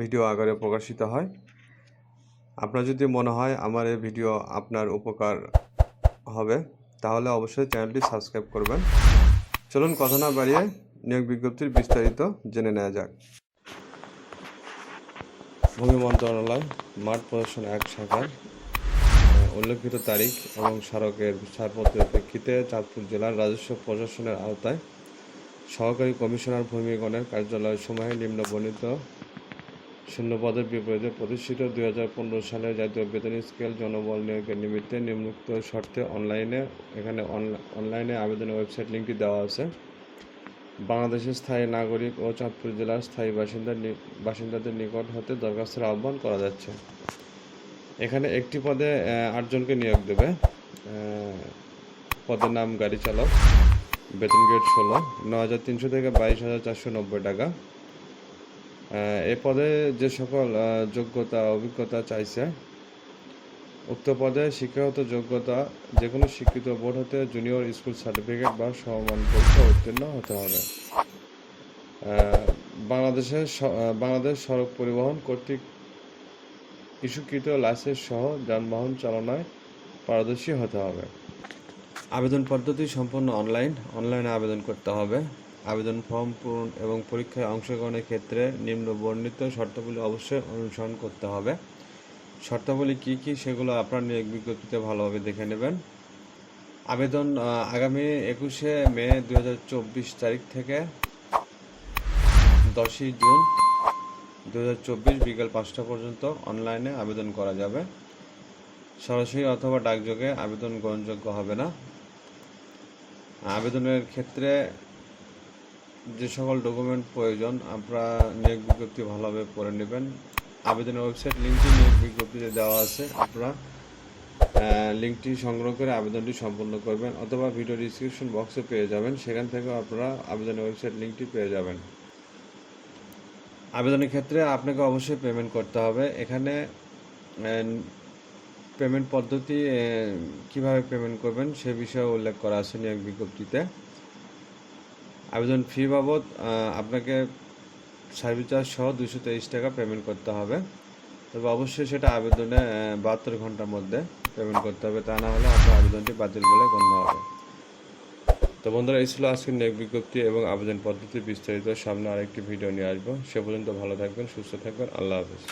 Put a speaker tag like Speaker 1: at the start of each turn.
Speaker 1: Video আকারে প্রকাশিত হয়। আপনার যদি মনে হয় আমার এই ভিডিও আপনার উপকার হবে, তাহলে অবশ্যই চ্যানেলটি সাবস্ক্রাইব করবেন। চলুন কথা না বাড়িয়ে নিয়োগ বিজ্ঞপ্তির বিস্তারিত জেনে নেওয়া যাক। ভূমি মন্ত্রণালয়, মাঠ প্রদর্শন এক শাখার উল্লেখিত তারিখ এবং স্মারকের ছাড়পত্রের প্রেক্ষিতে চাঁদপুর জেলার রাজস্ব প্রশাসনের আওতায় সহকারী কমিশনার ভূমিগণের কার্যালয় সময়ে নিম্ন বর্ণিত শূন্য পদের বিপরীতে প্রতিষ্ঠিত দুই হাজার পনেরো সালের জাতীয় বেতন স্কেল জনবল নিয়োগের নিমিত্তে নিম্নোক্ত শর্তে অনলাইনে, এখানে অনলাইনে আবেদনের ওয়েবসাইট লিঙ্কটি দেওয়া আছে। বাংলাদেশের স্থায়ী নাগরিক ও চাঁদপুর জেলার স্থায়ী বাসিন্দা বাসিন্দাদের নিকট হতে দরখাস্তের আহ্বান করা যাচ্ছে। এখানে একটি পদে আটজনকে নিয়োগ দেবে। পদের নাম গাড়ি চালক, বেতন গ্রেড ষোলো ন হাজার তিনশো থেকে বাইশ হাজার চারশো নব্বই টাকা। এ পদে যে সকল যোগ্যতা, অভিজ্ঞতা চাইছে, উক্ত পদে শিক্ষাগত যোগ্যতা যে কোনো শিক্ষিত বোর্ড হতে জুনিয়র স্কুল সার্টিফিকেট বা সমমান পরীক্ষা উত্তীর্ণ হতে হবে। বাংলাদেশের বাংলাদেশ সড়ক পরিবহন কর্তৃক ইস্যুকৃত লাইসেন্স সহ যানবাহন চালনায় পারদর্শী হতে হবে। আবেদন পদ্ধতি সম্পূর্ণ অনলাইন। অনলাইনে আবেদন করতে হবে। আবেদন ফর্ম পূরণ এবং পরীক্ষায় অংশগ্রহণের ক্ষেত্রে নিম্ন বর্ণিত শর্তাবলী অবশ্যই অনুসরণ করতে হবে। শর্তাবলী কী কী সেগুলো আপনার নিয়োগ বিজ্ঞপ্তিতে ভালোভাবে দেখে নেবেন। আবেদন আগামী একুশে মে দু হাজার চব্বিশ তারিখ থেকে দশই জুন দু বিকেল পাঁচটা পর্যন্ত অনলাইনে আবেদন করা যাবে। সরাসরি অথবা ডাকযোগে আবেদন গ্রহণযোগ্য হবে না। আবেদনের ক্ষেত্রে যে সকল ডকুমেন্ট প্রয়োজন, আপনারা নিয়োগ বিজ্ঞপ্তি ভালোভাবে পড়ে নেবেন। আবেদনের ওয়েবসাইট লিঙ্কটি নিয়োগ বিজ্ঞপ্তিতে দেওয়া আছে। আপনারা লিঙ্কটি সংগ্রহ করে আবেদনটি সম্পন্ন করবেন অথবা ভিডিও ডিসক্রিপশন বক্সে পেয়ে যাবেন। সেখান থেকেও আপনারা আবেদনের ওয়েবসাইট লিঙ্কটি পেয়ে যাবেন। আবেদনের ক্ষেত্রে আপনাকে অবশ্যই পেমেন্ট করতে হবে। এখানে পেমেন্ট পদ্ধতি কীভাবে পেমেন্ট করবেন সে বিষয়ে উল্লেখ করা আছে নিয়োগ বিজ্ঞপ্তিতে। আবেদন ফি বাবদ আপনাকে সার্ভিস চার্জ সহ দুশো তেইশ টাকা পেমেন্ট করতে হবে। তবে অবশ্যই সেটা আবেদনে বাহাত্তর ঘণ্টার মধ্যে পেমেন্ট করতে হবে। তা না হলে আপনার আবেদনটি বাতিল বলে গণ্য হবে। তো বন্ধুরা, এই ছিল আজকের নিয়োগ বিজ্ঞপ্তি এবং আবেদন পদ্ধতি বিস্তারিত। সামনে আরেকটি ভিডিও নিয়ে আসব। সে পর্যন্ত ভালো থাকবেন, সুস্থ থাকবেন। আল্লাহ হাফিজ।